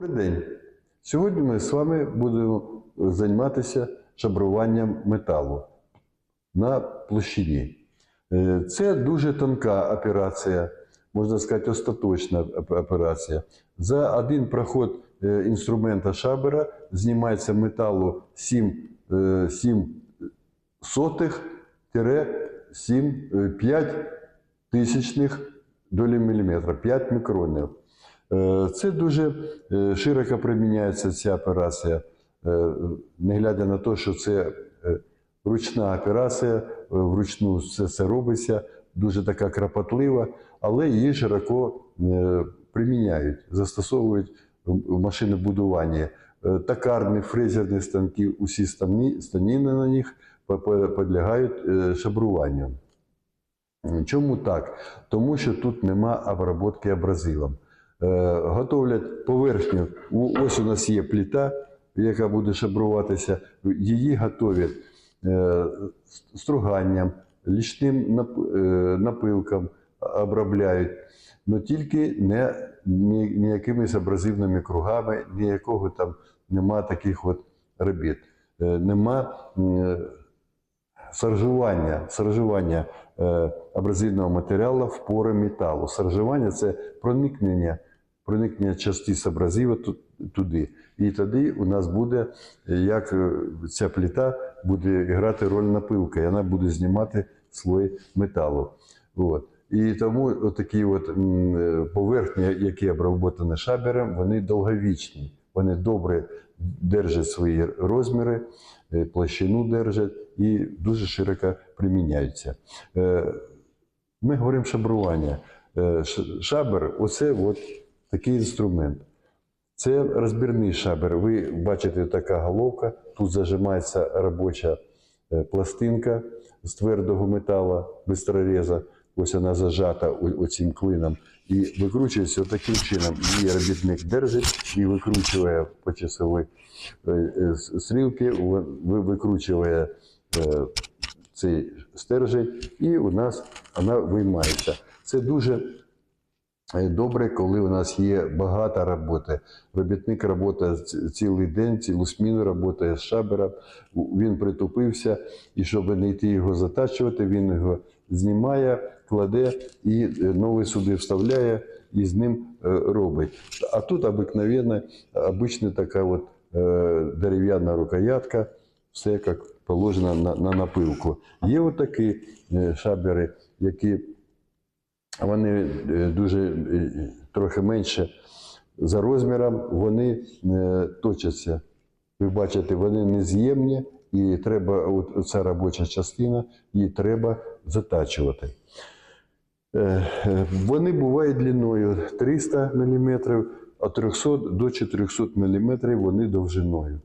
Добрий день. Сьогодні ми з вами будемо займатися шабруванням металу на площині. Е, Це дуже тонка операція, можна сказати, остаточна операція. За один проход е, інструмента шабера знімається металу 7, е, 7 сотих 7, е, 5 тисячних долі міліметра, 5 мікронів. Е, Це дуже е, широко приміняється ця операція, е, не глядя на те, що це ручна операція, вручну це, це робиться, дуже така кропотлива, але її широко приміняють, застосовують в машинобудуванні. Токарні, фрезерні станки, усі стані, станіни на них підлягають шабруванню. Чому так? Тому що тут нема обробки абразивом. Е, готовлять поверхню. Ось у нас є плита, яка буде шабруватися. Її готовлять е, струганням, лічним е, напилком обробляють, але тільки не ні, ніякимись абразивними кругами, ніякого там нема таких от робіт. Нема саржування, саржування абразивного матеріалу в пори металу. Саржування це проникнення, проникнення частиць абразиву ту- туди. І тоді у нас буде, як е, ця плита буде грати роль напилка, і вона буде знімати слой металу. От. І тому такі от е, поверхні, які оброблені шабером, вони довговічні. Вони добре держать свої розміри, е, площину держать і дуже широко приміняються. Ми говоримо шабрування. Шабер оце от такий інструмент. Це розбірний шабер. Ви бачите, така головка. Тут зажимається робоча е, пластинка з твердого металу, бистрореза. Ось вона зажата оцим клином. І викручується таким чином. Її робітник держить і викручує по часовій е, е, стрілки, ви- ви- викручує цей стержень, і у нас вона виймається. Це дуже добре, коли у нас є багато роботи. Робітник працює цілий день, цілу сміну працює з шабера. Він притупився, і щоб не йти його затачувати, він його знімає, кладе і е, новий сюди вставляє і з ним е, робить. А тут обикновенна, обична така от е, дерев'яна рукоятка, все як положено на, на напилку. Є отакі шабери, які вони е, дуже е, трохи менше за розміром, вони е, точаться. Ви бачите, вони нез'ємні, і треба, от ця робоча частина, її треба затачувати. Вони бувають длиною 300 мм, від 300 до 400 мм вони довжиною.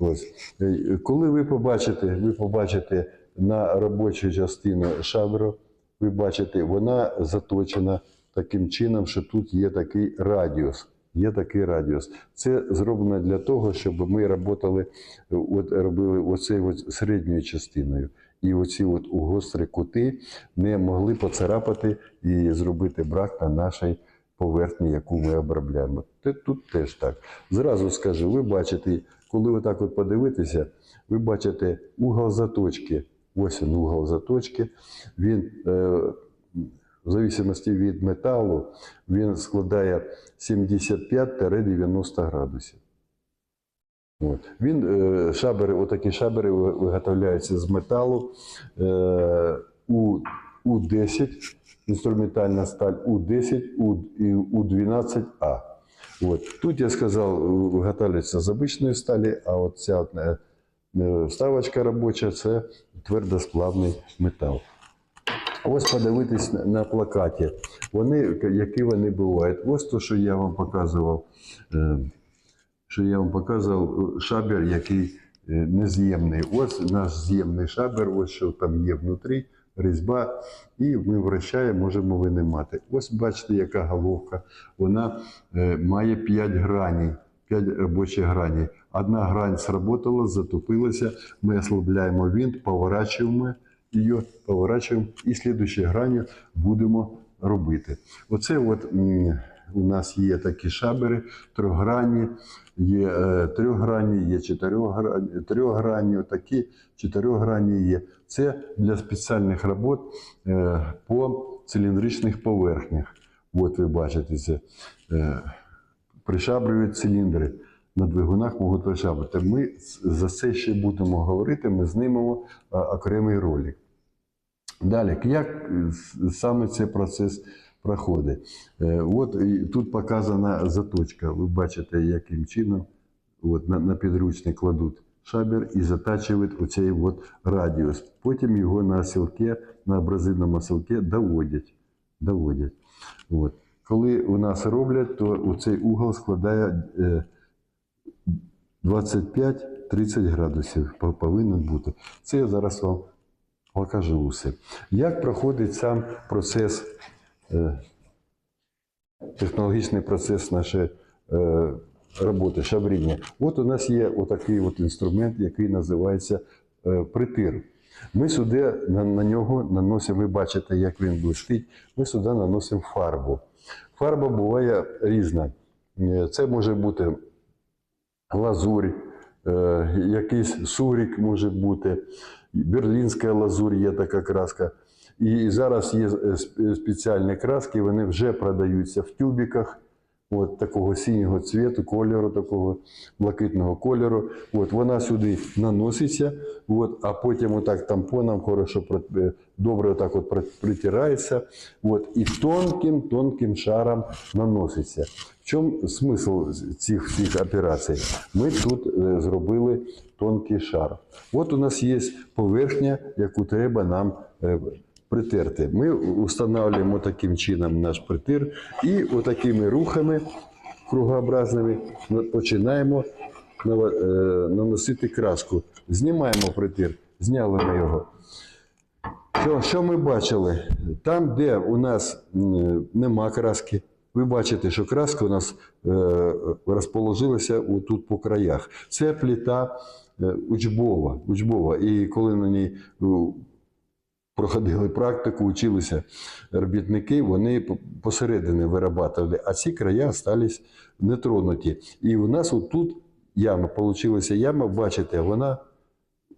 Ось. Коли ви побачите, ви побачите на робочу частину шабру, ви бачите, вона заточена таким чином, що тут є такий радіус. Є такий радіус. Це зроблено для того, щоб ми працювали, от робили оцею от середньою частиною. І оці от гострі кути не могли поцарапати і зробити брак на нашій поверхні, яку ми обробляємо. Тут теж так. Зразу скажу, ви бачите, коли ви так от подивитеся, ви бачите угол заточки. Ось він угол заточки. Він е, в зависимості від металу він складає 75-90 градусів. От. Він, е, шабери, отакі шабери виготовляються з металу е, у, У10, інструментальна сталь У10, У, і У12А. От. Тут я сказав, виготовляється з обичної сталі, а от ця вставочка робоча це твердосплавний метал. Ось подивитись на- плакаті. Вони, які вони бувають. Ось то, що я вам показував. е, що я вам показував е, шабер, який е, нез'ємний. Ось наш з'ємний шабер, ось що там є внутрі, різьба, і ми вращаємо, можемо винимати. Ось бачите, яка головка. Вона е, має 5 граней. 5 робочих граней. Одна грань сработала, затупилася, ми ослабляємо винт, поворачуємо її, поворачуємо і слідущою гранью будемо робити. Оце от у нас є такі шабери, трьохгранні, є е, трьохгранні, є чотирьохгранні, трьохгранні, такі чотирьохгранні є. Це для спеціальних робот е, по циліндричних поверхнях. От ви бачите це. Пришабрюють циліндри. На двигунах можуть пришабрити. Ми за це ще будемо говорити, ми знімемо окремий ролик. Далі, як е, саме цей процес проходить? Е, От тут показана заточка. Ви бачите, яким чином от, на, на підручник кладуть шабер і затачують оцей от радіус. Потім його на сілке, на абразивному сілке доводять. доводять. От. Коли у нас роблять, то у цей угол складає е, 25-30 градусів повинен бути. Це я зараз вам покажу все. Як проходить сам процес, е, технологічний процес нашої е, роботи, шабріння? От у нас є отакий от інструмент, який називається е, притир. Ми сюди на, на нього наносимо, ви бачите, як він блистить, ми сюди наносимо фарбу. Фарба буває різна. Е, Це може бути лазурь, е, якийсь сурік може бути, берлінська лазурь є така краска. І зараз є е, спеціальні краски, вони вже продаються в тюбіках. От такого синього цвіту, кольору, такого блакитного кольору. От вона сюди наноситься, от, а потім отак тампоном хорошо е, добре отак от притирається. От, і тонким тонким шаром наноситься. В чому смисл цих всіх операцій? Ми тут е, зробили тонкий шар. От у нас є поверхня, яку треба нам е, притерти. Ми встановлюємо таким чином наш притир і отакими рухами кругообразними ми починаємо е, наносити краску. Знімаємо притир, зняли ми його. Що, що ми бачили? Там, де у нас нема краски, ви бачите, що краска у нас е, розположилася тут по краях. Це плита е, учбова, учбова. І коли на ній проходили практику, училися робітники, вони посередині вирабатували, а ці края стались нетронуті. І у нас отут яма, получилася яма, бачите, вона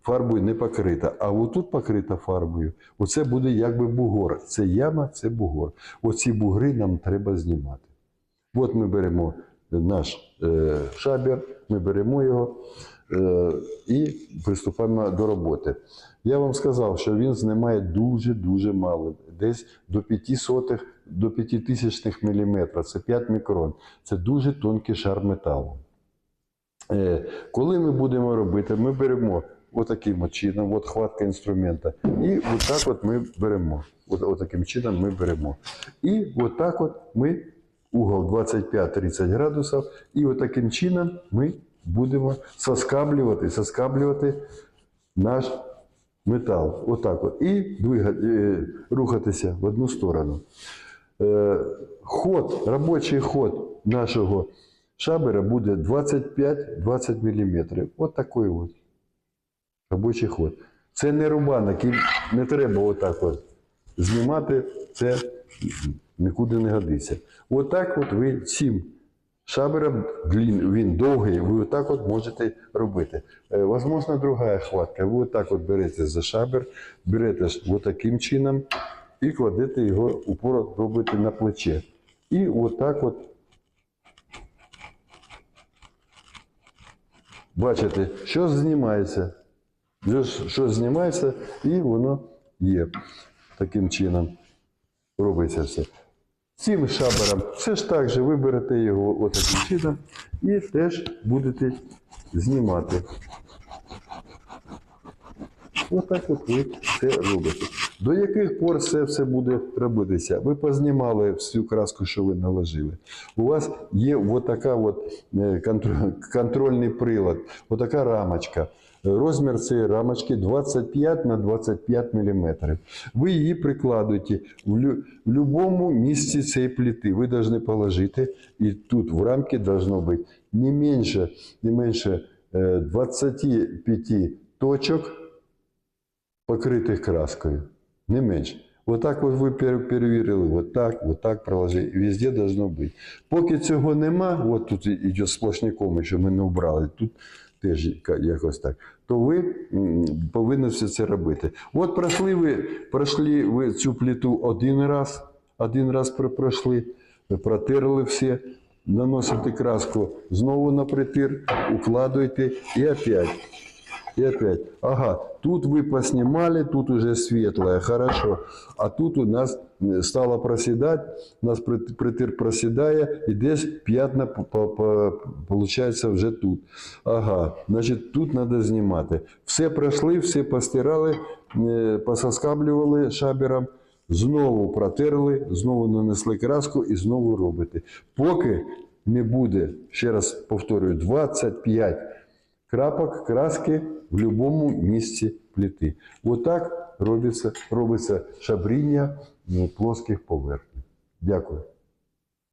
фарбою не покрита, а отут покрита фарбою. Оце буде якби бугор. Це яма, це бугор. Оці бугри нам треба знімати. От ми беремо наш е, шабер, ми беремо його е, і приступаємо до роботи. Я вам сказав, що він знімає дуже-дуже мало, десь до 5 сотих, до 5 тисячних це 5 мікрон. Це дуже тонкий шар металу. Е, Коли ми будемо робити, ми беремо отаким от чином, от хватка інструмента, і отак от ми беремо. От, отаким чином ми беремо. І отак от ми угол 25-30 градусів, і отаким чином ми будемо соскаблювати, соскаблювати наш метал. Отак от. І двига, е, рухатися в одну сторону. Е, ход, робочий ход нашого шабера буде 25-20 мм. От такий от робочий ход. Це не рубанок, і не треба отак от знімати, це нікуди не годиться. Отак от ви цим шабером, він довгий, ви отак от можете робити. Е, Возможно, друга хватка. Ви отак от берете за шабер, берете отаким чином і кладете його упор робите на плече. І отак от бачите, що знімається. Що знімається, і воно є. Таким чином робиться все. Цим шабером все ж так же ви берете його отаким чином і теж будете знімати. Отак от ви це робите. До яких пор це все буде робитися? Ви познімали всю краску, що ви наложили. У вас є отака от е, контрольний прилад, отака рамочка. Розмір цієї рамочки 25 на 25 мм. Ви її прикладуєте в, будь-якому місці цієї плити. Ви повинні положити, і тут в рамці должно бути не менше, не менше е, 25 точок, покритих краскою. Не менше. Вот так от ви перевірили, вот так, вот проложили. Везде должно бути. Поки цього нема, от тут іде сплошняком, що ми не убрали, тут теж якось так, то ви повинні все це робити. От пройшли ви, пройшли ви цю пліту один раз, один раз пройшли, протерли все, наносите краску знову на притир, укладуєте і опять. И опять, ага, тут вы поснимали, тут уже светлое, хорошо. А тут у нас э, стало проседать, у нас прит- притир проседає, і десь п'ятна по- по- по- получається вже тут. Ага, значить тут треба знімати. Все пройшли, все постирали, е, пососкаблювали шабером, знову протерли, знову нанесли краску і знову робите. Поки не буде, ще раз повторюю, 25 крапок краски в будь-якому місці плити. Отак робиться, робиться шабріння плоских поверхень. Дякую.